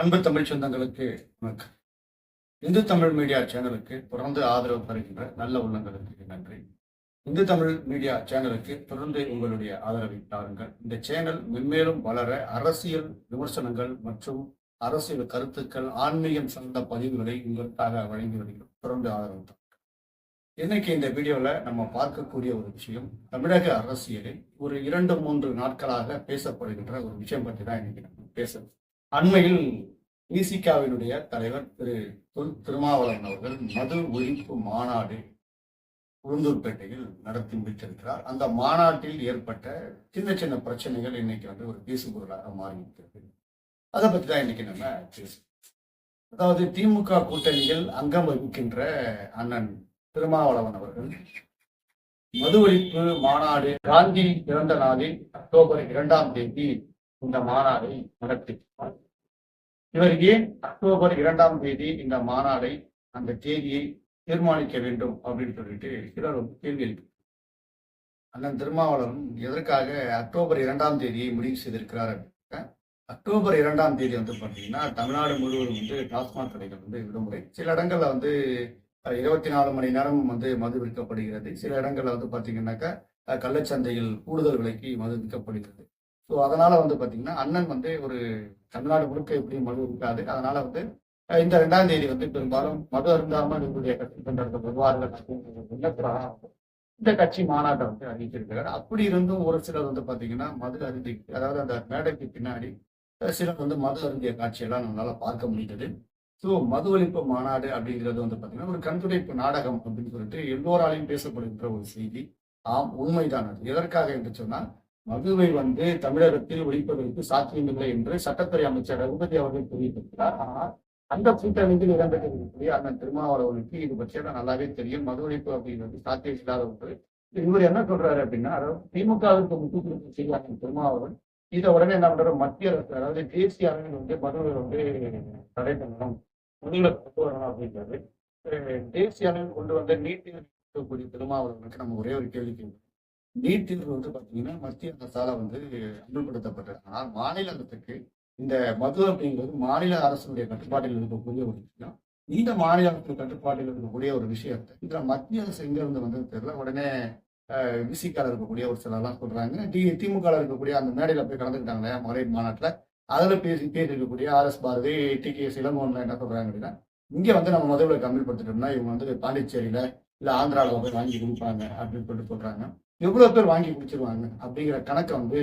அன்பு தமிழ் சொந்தங்களுக்கு வணக்கம். இந்து தமிழ் மீடியா சேனலுக்கு தொடர்ந்து ஆதரவு தருகின்ற நல்ல உள்ளங்களுக்கு நன்றி. இந்து தமிழ் மீடியா சேனலுக்கு தொடர்ந்து உங்களுடைய ஆதரவை தாருங்கள். இந்த சேனல் மென்மேலும் வளர அரசியல் விமர்சனங்கள் மற்றும் அரசியல் கருத்துக்கள் ஆன்மீகம் சார்ந்த பதிவுகளை உங்களுக்காக வழங்கி வருகிறோம். தொடர்ந்து ஆதரவு தாருங்கள். இன்னைக்கு இந்த வீடியோவில் நம்ம பார்க்கக்கூடிய ஒரு விஷயம் தமிழக அரசியலில் ஒரு இரண்டு மூன்று நாட்களாக பேசப்படுகின்ற ஒரு விஷயம் பற்றி தான் இன்னைக்கு நம்ம பேசணும் அண்மையில் விசிகாவினுடைய தலைவர் திரு தொல் திருமாவளவன் அவர்கள் மது ஒழிப்பு மாநாடு உளுந்தூர்பேட்டையில் நடத்தி முடித்திருக்கிறார். அந்த மாநாட்டில் ஏற்பட்ட சின்ன சின்ன பிரச்சனைகள் இன்னைக்கு வந்து ஒரு பேசுபொருளாக மாறி இருக்கிறது அதை பற்றி தான் இன்னைக்கு நம்ம பேசுவோம். அதாவது திமுக கூட்டணியில் அங்கம் வகிக்கின்ற அண்ணன் திருமாவளவன் அவர்கள் மது ஒழிப்பு மாநாடு காந்தி பிறந்த நாளில் அக்டோபர் இரண்டாம் தேதி இந்த மாநாடை நடத்தினார் இவர் ஏன் அக்டோபர் இரண்டாம் தேதி இந்த மாநாடை அந்த தேதியை தீர்மானிக்க வேண்டும் அப்படின்னு சொல்லிட்டு சிலர் கேள்வி அண்ணன் திருமாவளவன் எதற்காக அக்டோபர் இரண்டாம் தேதியை முடிவு செய்திருக்கிறார் அப்படின்னா அக்டோபர் இரண்டாம் தேதி வந்து பார்த்தீங்கன்னா தமிழ்நாடு முழுவதும் வந்து டாஸ்மாக் கடைகள் வந்து விடுமுறை. சில இடங்கள்ல வந்து இருபத்தி நாலு மணி நேரம் வந்து மது விற்கப்படுகிறது. சில இடங்கள்ல வந்து பார்த்தீங்கன்னாக்கா கள்ளச்சந்தையில் கூடுதல் விலைக்கு மது விற்கப்படுகிறது. ஸோ அதனால வந்து பார்த்தீங்கன்னா அண்ணன் வந்து ஒரு தமிழ்நாடு முழுக்க எப்படி மது இருக்காது. அதனால வந்து இந்த ரெண்டாம் தேதி வந்து பெரும்பாலும் மது அருந்தாமல் என்னுடைய கட்சி கொண்டாடுற வருவார்கள் அப்படிங்கிற இந்த கட்சி மாநாட்டை வந்து அறிவிச்சிருக்கிறார். அப்படி இருந்தும் ஒரு சிலர் வந்து பார்த்தீங்கன்னா மது அருந்தி அதாவது அந்த மேடைக்கு பின்னாடி சிலர் வந்து மது அருந்திய காட்சியெல்லாம் நம்மளால பார்க்க முடிந்தது. ஸோ மது ஒழிப்பு மாநாடு அப்படிங்கிறது வந்து பார்த்தீங்கன்னா ஒரு கண்துடைப்பு நாடகம் அப்படின்னு சொல்லிட்டு எல்லோராலையும் பேசப்படுகின்ற ஒரு செய்தி. ஆம் உண்மைதான் அது. எதற்காக என்று சொன்னால் மதுவை வந்து தமிழகத்தில் ஒழிப்பதற்கு சாத்தியமில்லை என்று சட்டத்துறை அமைச்சர் ரகுபதி அவர்கள் தெரிவித்திருக்கிறார் ஆனால் அந்த கூட்டணியில் இடம்பெற்றிருக்கக்கூடிய அண்ணன் திருமாவளவனுக்கு இது பற்றியெல்லாம் நல்லாவே தெரியும். மது ஒழிப்பு அப்படிங்கிறது சாத்தியம் இல்லாத ஒன்று. இவர் என்ன சொல்றாரு அப்படின்னா அதாவது திமுகவிற்கு முக்கிய கொடுத்து செய்வாங்க திருமாவளவன் இதை உடனே என்ன பண்ற மத்திய அரசு அதாவது தேசிய அரங்கில் வந்து மதுவை வந்து தடை பண்ணணும் மதுவில கொண்டு வரணும் அப்படின்றது தேசிய அளவில் கொண்டு வந்த நீட் தேர்வு திருமாவளவனுக்கு நம்ம ஒரே ஒரு கேள்வி கேட்கணும் நீட் தேர்வு வந்து பார்த்தீங்கன்னா மத்திய அரசால வந்து அமல்படுத்தப்பட்டது. ஆனால் மாநில அரசுக்கு இந்த மது அப்படிங்கிறது மாநில அரசுடைய கட்டுப்பாட்டில் இருக்கக்கூடிய ஒரு விஷயம் இந்த மாநில அரசு கட்டுப்பாட்டில் இருக்கக்கூடிய ஒரு விஷயத்தை இதுல மத்திய அரசு எங்க இருந்து வந்தது தெரியல. உடனே விசிக்கால இருக்கக்கூடிய ஒரு சிலர்லாம் சொல்றாங்க. டி திமுக இருக்கக்கூடிய அந்த மேடையில போய் கலந்துக்கிட்டாங்களே மகளிர் மாநாட்டில் அதில் பேசி பேசிருக்கக்கூடிய R S Bharathi T K இளங்கோன்ல என்ன சொல்றாங்க அப்படின்னா இங்கே வந்து நம்ம மதுவில் கம்மிப்படுத்திட்டோம்னா இவங்க வந்து பாண்டிச்சேரியில இல்லை ஆந்திராவில் போய் வாங்கி கொடுப்பாங்க அப்படின்னு சொல்லிட்டு சொல்றாங்க. எவ்வளவு பேர் வாங்கி குடிச்சிருவாங்க அப்படிங்கிற கணக்கை வந்து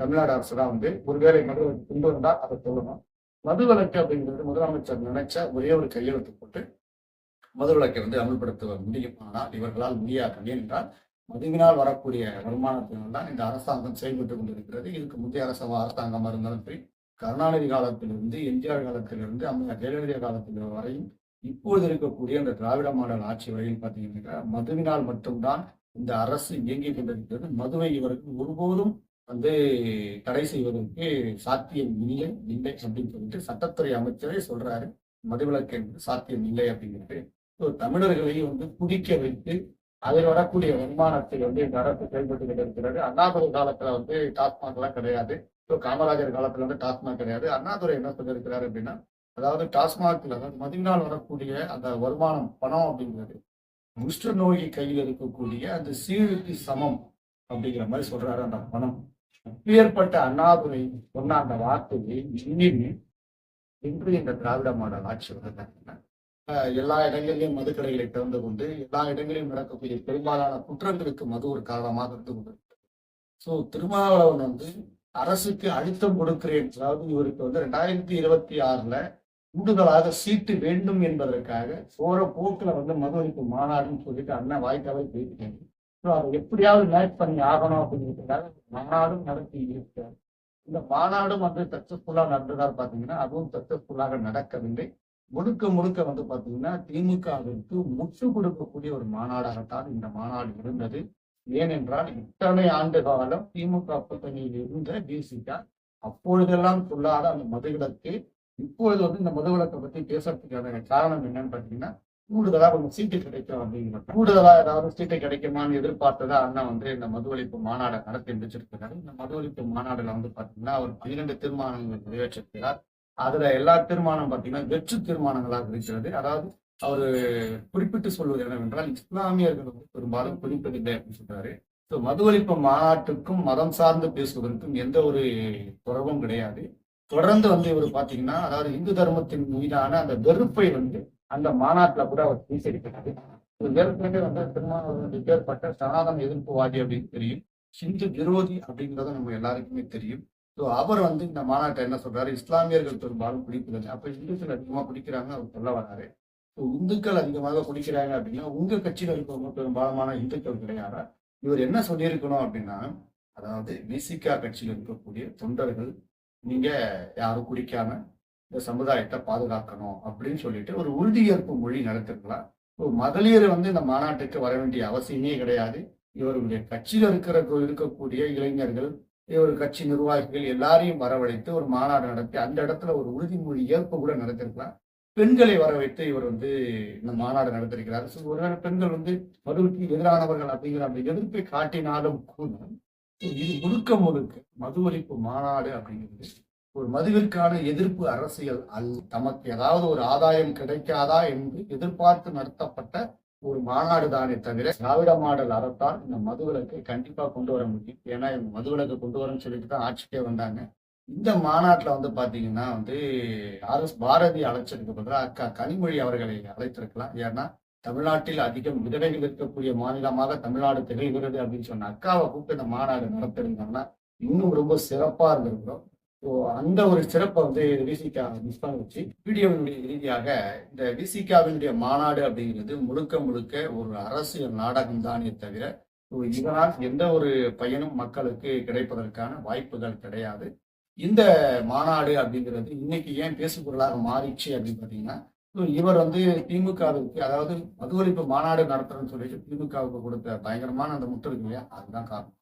தமிழ்நாடு அரசு தான் வந்து ஒருவேளை மது கொண்டு வந்தா அதை சொல்லணும். மதுவிலக்கு அப்படிங்கிறது முதலமைச்சர் நினைச்ச ஒரே ஒரு கையெழுத்து போட்டு மது விலக்கை வந்து அமல்படுத்த முடியும். ஆனால் இவர்களால் முடியாது. ஏனென்றால் மதுவினால் வரக்கூடிய வருமானத்தினால் தான் இந்த அரசாங்கம் செயல்பட்டு கொண்டிருக்கிறது. இதுக்கு முந்தைய அரச அரசாங்கமாக இருந்தாலும் சரி கருணாநிதி காலத்திலிருந்து எம்ஜிஆர் காலத்திலிருந்து அம்மையார் ஜெயலலிதா காலத்தில் வரையும் இப்போது இருக்கக்கூடிய இந்த திராவிட மாடல் ஆட்சி வரையில் பார்த்தீங்கன்னா மதுவினால் மட்டும்தான் இந்த அரசு இயங்கிக் கொண்டிருக்கிறது. மதுவை இவருக்கு ஒருபோதும் வந்து தடை செய்வதற்கு சாத்தியம் இல்லை இல்லை அப்படின்னு சொல்லிட்டு சட்டத்துறை அமைச்சரே சொல்றாரு. மதுவிலக்கு என்பது சாத்தியம் இல்லை அப்படிங்கிறது. ஸோ தமிழர்களை வந்து குடிக்க வைத்து அதில் வரக்கூடிய வருமானத்தை வந்து இந்த அரசு செயல்பட்டு கொண்டிருக்கிறது. அண்ணாதுரை காலத்துல வந்து டாஸ்மாக் எல்லாம் கிடையாது. ஸோ காமராஜர் காலத்துல வந்து டாஸ்மாக் கிடையாது. அண்ணாதுரை என்ன சொல்லியிருக்கிறாரு அப்படின்னா அதாவது டாஸ்மாக்ல அதாவது மதுவினால் வரக்கூடிய அந்த வருமானம் பணம் அப்படிங்கிறது குஷ்ட நோயை கையில் இருக்கக்கூடிய அந்த சீழுக்கு சமம் அப்படிங்கிற மாதிரி சொல்றாரு அந்த பணம் அப்பேற்பட்ட அண்ணாதுரை சொன்ன அந்த வார்த்தையை இன்னும் இன்று இந்த திராவிட மாடல் ஆட்சி வந்து எல்லா இடங்களிலும் மதுக்கடைகளை திறந்து கொண்டு எல்லா இடங்களிலும் நடக்கக்கூடிய பெரும்பாலான குற்றங்களுக்கு மது ஒரு காரணமாக இருந்து கொண்டு ஸோ திருமாவளவன் வந்து அரசுக்கு அழுத்தம் கொடுக்கிறேன். அதாவது இவருக்கு வந்து ரெண்டாயிரத்தி இருபத்தி ஆறுல கூடுதலாக சீட்டு வேண்டும் என்பதற்காக போற போக்குல வந்து மது ஒழிப்பு மாநாடுன்னு சொல்லிட்டு அண்ணன் வாய்க்காவை பேசிட்டாங்க ஸோ அதை எப்படியாவது மேட்ச் பண்ணி ஆகணும் அப்படிங்கிறதுக்காக மாநாடும் நடத்தி இருக்கிறார். இந்த மாநாடும் வந்து சக்சஸ்ஃபுல்லாக நடந்ததால் பார்த்தீங்கன்னா அதுவும் சக்சஸ்ஃபுல்லாக நடக்கவில்லை. முழுக்க முழுக்க வந்து பார்த்தீங்கன்னா திமுகவிற்கு முற்று கொடுக்கக்கூடிய ஒரு மாநாடாகத்தான் இந்த மாநாடு இருந்தது. ஏனென்றால் இத்தனை ஆண்டு காலம் திமுக கூட்டணியில் இருந்த டிசிக அப்பொழுதெல்லாம் சொல்லாத அந்த மதுவிலக்கு இப்பொழுது வந்து இந்த மதுவிலக்கை பத்தி பேசுறதுக்கான காரணம் என்னன்னு பாத்தீங்கன்னா கூடுதலா கொஞ்சம் சீட்டு கிடைக்கும் அப்படிங்கிற கூடுதலா ஏதாவது சீட்டு கிடைக்குமான்னு எதிர்பார்த்ததா அண்ணா வந்து இந்த மது ஒழிப்பு மாநாடை நடத்தி முடிச்சிருக்கிறாரு. இந்த மது ஒழிப்பு மாநாடுல வந்து பாத்தீங்கன்னா அவர் பன்னிரண்டு தீர்மானங்கள் நிறைவேற்றிருக்கிறார். அதுல எல்லா தீர்மானம் பார்த்தீங்கன்னா வெற்று தீர்மானங்களாக இருக்கிறது. அதாவது அவர் குறிப்பிட்டு சொல்வது என்னவென்றால் இஸ்லாமியர்கள் வந்து பெரும்பாலும் குறிப்பதில்லை அப்படின்னு சொல்றாரு. ஸோ மது ஒழிப்பு மாநாட்டுக்கும் மதம் சார்ந்து பேசுவதற்கும் எந்த ஒரு தொடர்பும் கிடையாது. தொடர்ந்து வந்து இவர் பாத்தீங்கன்னா அதாவது இந்து தர்மத்தின் மீதான அந்த வெறுப்பை வந்து அந்த மாநாட்டில் கூட அவர் பேசியிருக்கிறாரு இவர் ஏற்கனவே வந்து திருமணம் வந்து பேர்பட்ட சனாதன எதிர்ப்புவாதி அப்படின்னு தெரியும். ஹிந்து விரோதி அப்படிங்கிறத நம்ம எல்லாருக்குமே தெரியும். ஸோ அவர் வந்து இந்த மாநாட்டை என்ன சொல்றாரு? இஸ்லாமியர்கள் பெரும்பாலும் குடிக்கிறது. அப்ப இந்துக்கள் அதிகமா குடிக்கிறாங்க அவர் சொல்ல வராரு. ஸோ இந்துக்கள் அதிகமாக குடிக்கிறாங்க அப்படின்னா உங்க கட்சியில இருக்கவங்க பெரும்பாலான இந்துக்கள் கிடையாதா. இவர் என்ன சொல்லியிருக்கணும் அப்படின்னா அதாவது விசிகா கட்சியில் இருக்கக்கூடிய தொண்டர்கள் நீங்க யாரும் குடிக்காம இந்த சமுதாயத்தை பாதுகாக்கணும் அப்படின்னு சொல்லிட்டு ஒரு உறுதியேற்பு மொழி நடத்திருக்கலாம். இப்போ மகளிர் வந்து இந்த மாநாட்டுக்கு வர வேண்டிய அவசியமே கிடையாது. இவருடைய கட்சியில் இருக்கிற இருக்கக்கூடிய இளைஞர்கள் இவர் கட்சி நிர்வாகிகள் எல்லாரையும் வரவழைத்து ஒரு மாநாடு நடத்தி அந்த இடத்துல ஒரு உறுதிமொழி ஏற்பு கூட நடத்திருக்கலாம். பெண்களை வர வைத்து இவர் வந்து இந்த மாநாடு நடத்திருக்கிறார். ஒருவேளை பெண்கள் வந்து மதுவுக்கு எதிரானவர்கள் அப்படிங்கிற அந்த எதிர்ப்பை காட்டினாலும் கூட இது முழுக்க முழுக்க மது ஒழிப்பு மாநாடு அப்படிங்கிறது ஒரு மதுவிற்கான எதிர்ப்பு அரசியல் அல் தமக்கு ஏதாவது ஒரு ஆதாயம் கிடைக்காதா என்று எதிர்பார்த்து நடத்தப்பட்ட ஒரு மாநாடு தானே தவிர திராவிட மாடல் அறத்தால் இந்த மதுவிலக்கை கண்டிப்பா கொண்டு வர முடியும். ஏன்னா இவங்க மதுவிலக்கை கொண்டு வரேன்னு சொல்லிட்டு தான் ஆட்சிக்கே வந்தாங்க. இந்த மாநாட்டில் வந்து பாத்தீங்கன்னா வந்து ஆர் எஸ் பாரதி அழைச்சிருக்க பதிலாக அக்கா கனிமொழி அவர்களை அழைத்திருக்கலாம். ஏன்னா தமிழ்நாட்டில் அதிகம் விதவைகள் இருக்கக்கூடிய மாநிலமாக தமிழ்நாடு திகழ்கிறது அப்படின்னு சொன்ன அக்காவை கூப்பிட்டு இந்த மாநாடு நடத்திருந்தாங்கன்னா இன்னும் ரொம்ப சிறப்பா இருந்திருக்கிறோம் ஸோ அந்த ஒரு சிறப்பை வந்து விசிகா மிஸ் பண்ண வச்சு வீடியோவினுடைய ரீதியாக இந்த விசிகாவினுடைய மாநாடு அப்படிங்கிறது முழுக்க முழுக்க ஒரு அரசியல் நாடகம் தானே தவிர ஸோ இதனால் எந்த ஒரு பயனும் மக்களுக்கு கிடைப்பதற்கான வாய்ப்புகள் கிடையாது. இந்த மாநாடு அப்படிங்கிறது இன்னைக்கு ஏன் பேசுபொருளாக மாறிச்சு அப்படின்னு பார்த்தீங்கன்னா இவர் வந்து திமுகவுக்கு அதாவது மதுவழிப்பு மாநாடு நடத்துறேன்னு சொல்லிட்டு திமுகவுக்கு கொடுத்த பயங்கரமான அந்த முட்டு இருக்கு இல்லையா? அதுதான் காரணம்.